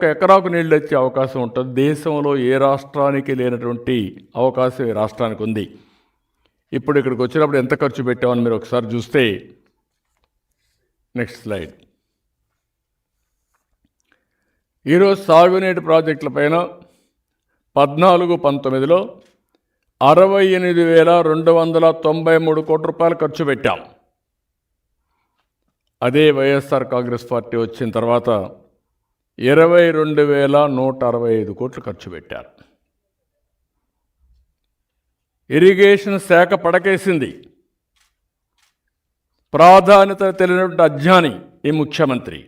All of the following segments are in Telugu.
ఒక ఎకరాకు నీళ్ళు వచ్చే అవకాశం ఉంటుంది. దేశంలో ఏ రాష్ట్రానికి లేనటువంటి అవకాశం ఈ రాష్ట్రానికి ఉంది. ఇప్పుడు ఇక్కడికి వచ్చినప్పుడు ఎంత ఖర్చు పెట్టామని మీరు ఒకసారి చూస్తే నెక్స్ట్ స్లైడ్. ఈరోజు సాగునీటి ప్రాజెక్టులపైన పద్నాలుగు పంతొమ్మిదిలో అరవై ఎనిమిది వేల రెండు వందల తొంభై మూడు కోట్ల రూపాయలు ఖర్చు పెట్టాం. అదే వైఎస్ఆర్ కాంగ్రెస్ పార్టీ వచ్చిన తర్వాత ఇరవై రెండు వేల నూట అరవై ఐదు కోట్లు ఖర్చు పెట్టారు. ఇరిగేషన్ శాఖ పడకేసింది. ప్రాధాన్యత తెలియనటువంటి అజ్ఞాని ఈ ముఖ్యమంత్రి.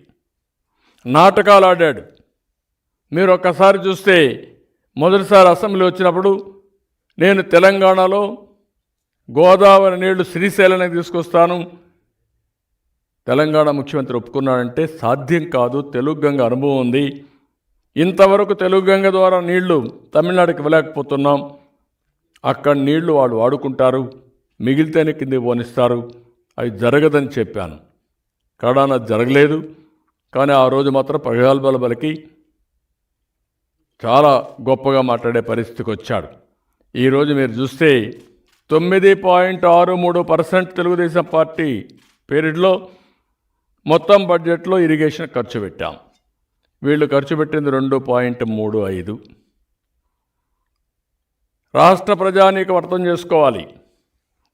నాటకాలు ఆడాడు. మీరు ఒక్కసారి చూస్తే మొదటిసారి అసెంబ్లీ వచ్చినప్పుడు నేను తెలంగాణలో గోదావరి నీళ్ళు శ్రీశైలానికి తీసుకొస్తాను తెలంగాణ ముఖ్యమంత్రి ఒప్పుకున్నాడంటే సాధ్యం కాదు. తెలుగు గంగ అనుభవం ఉంది. ఇంతవరకు తెలుగు గంగ ద్వారా నీళ్ళు తమిళనాడుకి వెళ్ళకపోతున్నాం అక్కడ నీళ్ళు వాళ్ళు వాడుకుంటారు. మిగిలితేనే కింద పోనిస్తారు. అవి జరగదని చెప్పాను. కడాన జరగలేదు. కానీ ఆ రోజు మాత్రం ప్రగల్భాల బలికి చాలా గొప్పగా మాట్లాడే పరిస్థితికి వచ్చాడు. ఈరోజు మీరు చూస్తే తొమ్మిది పాయింట్ ఆరు మూడు పర్సెంట్ తెలుగుదేశం పార్టీ పీరియడ్లో మొత్తం బడ్జెట్లో ఇరిగేషన్ ఖర్చు పెట్టాం. వీళ్ళు ఖర్చు పెట్టింది రెండు పాయింట్ మూడు ఐదు. రాష్ట్ర ప్రజానీకం అర్థం చేసుకోవాలి.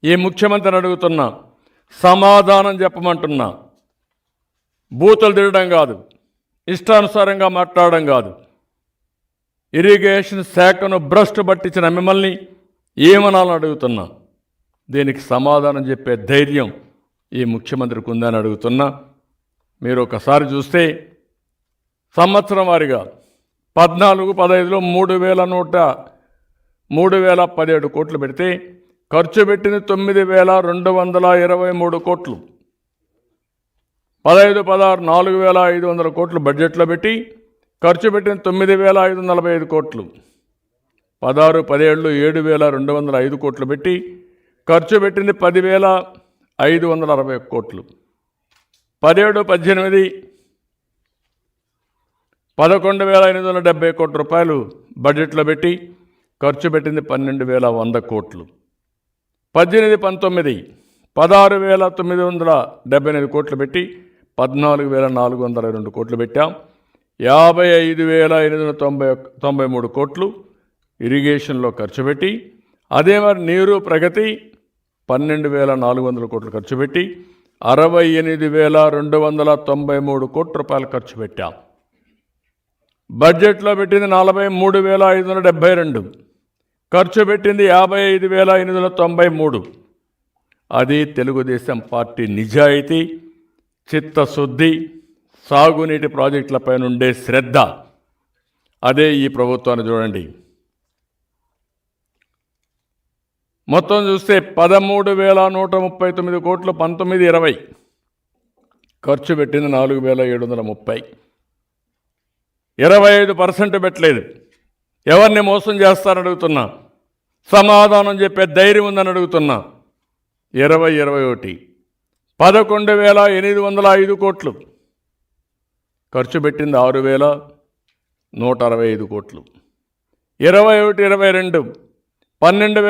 ఈ ముఖ్యమంత్రిని అడుగుతున్నా సమాధానం చెప్పమంటున్నా. బూతులు తిరగడం కాదు ఇష్టానుసారంగా మాట్లాడడం కాదు. ఇరిగేషన్ శాఖను భ్రష్టు పట్టించిన మిమ్మల్ని ఏమనాలని అడుగుతున్నా? దీనికి సమాధానం చెప్పే ధైర్యం ఈ ముఖ్యమంత్రికి ఉందని అడుగుతున్నా. మీరు ఒకసారి చూస్తే సంవత్సరం వారిగా పద్నాలుగు పదహైదులో మూడు వేల నూట మూడు వేల పదిహేడు కోట్లు పెడితే ఖర్చు పెట్టిన తొమ్మిది వేల రెండు వందల ఇరవై మూడు కోట్లు. పదహైదు పదహారు నాలుగు వేల ఐదు వందల కోట్లు బడ్జెట్లో పెట్టి ఖర్చు పెట్టిన తొమ్మిది వేల ఐదు వందల నలభై ఐదు కోట్లు. పదహారు పదిహేళ్ళు ఏడు వేల రెండు వందల ఐదు కోట్లు పెట్టి ఖర్చు పెట్టింది పదివేల ఐదు వందల అరవై కోట్లు. పదిహేడు పద్దెనిమిది పదకొండు వేల ఎనిమిది వందల డెబ్బై కోట్ల రూపాయలు బడ్జెట్లో పెట్టి ఖర్చు పెట్టింది పన్నెండు వేల వంద కోట్లు. పద్దెనిమిది పంతొమ్మిది పదహారు వేల తొమ్మిది వందల డెబ్బై ఎనిమిది కోట్లు పెట్టి పద్నాలుగు వేల నాలుగు వందల రెండు కోట్లు పెట్టాం. యాభై ఐదు వేల ఎనిమిది వందల తొంభై తొంభై మూడు కోట్లు ఇరిగేషన్లో ఖర్చు పెట్టి అదే మరి నీరు ప్రగతి పన్నెండు వేల నాలుగు వందల కోట్లు ఖర్చు పెట్టి అరవై ఎనిమిది వేల రెండు వందల తొంభై మూడు కోట్ల రూపాయలు ఖర్చు పెట్టాం. బడ్జెట్లో పెట్టింది నలభై మూడు వేల ఐదు వందల డెబ్బై రెండు. ఖర్చు పెట్టింది యాభై ఐదు వేల ఎనిమిది వందల తొంభై మూడు. అది తెలుగుదేశం పార్టీ నిజాయితీ చిత్తశుద్ధి సాగునీటి ప్రాజెక్టులపై నుండే శ్రద్ధ. అదే ఈ ప్రభుత్వాన్ని చూడండి. మొత్తం చూస్తే పదమూడు వేల నూట ముప్పై తొమ్మిది కోట్లు పంతొమ్మిది ఇరవై. ఖర్చు పెట్టింది నాలుగు వేల ఏడు వందల ముప్పై. ఇరవై ఐదు పర్సెంట్ పెట్టలేదు. ఎవరిని మోసం చేస్తారని అడుగుతున్నా. సమాధానం చెప్పే ధైర్యం ఉందని అడుగుతున్నా. ఇరవై ఇరవై ఒకటి. పదకొండు వేల ఎనిమిది వందల ఐదు కోట్లు. ఖర్చు పెట్టింది ఆరు వేల నూట అరవై ఐదు కోట్లు. ఇరవై ఒకటి ఇరవై రెండు. పన్నెండు వేల